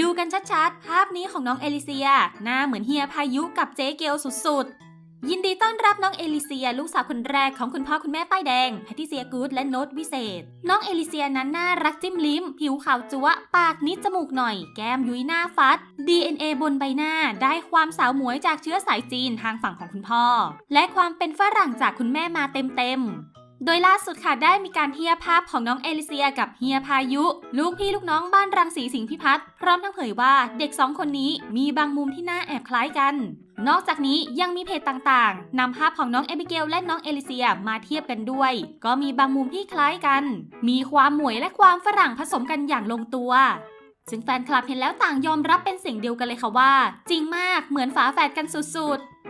ดูกันชัดๆ ภาพนี้ของน้องเอลิเซีย หน้าเหมือนเฮียพายุกับเจ๊เกลสุดๆ ยินดีต้อนรับน้องเอลิเซีย ลูกสาวคนแรกของคุณพ่อคุณแม่ป้ายแดงแพทิเซียกูดและโน้ตวิเศษ น้องเอลิเซียนั้นน่ารักจิ้มลิ้ม ผิวขาวจั๊วปากนิดจมูกหน่อย แก้มยุ้ยหน้าฟัด DNA บนใบหน้าได้ความสาวหมวยจากเชื้อสายจีนทางฝั่งของคุณพ่อ และความเป็นฝรั่งจากคุณแม่มาเต็มๆ โดยล่าสุดค่ะได้มีการเทียบภาพของน้องเอลิเซียกับเฮียพายุ ลูกพี่ลูกน้องบ้านรังสีสิงห์พิพัฒน์พร้อมทั้งเผยว่าเด็กสองคนนี้มีบางมุมที่น่าแอบคล้ายกัน นอกจากนี้ยังมีเพจต่างๆนำภาพของน้องเอบิเกลและน้องเอลิเซียมาเทียบกันด้วย ก็มีบางมุมที่คล้ายกัน มีความหมวยและความฝรั่งผสมกันอย่างลงตัวซึ่งแฟนคลับเห็นแล้วต่างยอมรับเป็นเสียงเดียวกันเลยค่ะว่า จริงมากเหมือนฝาแฝดกันสุดๆ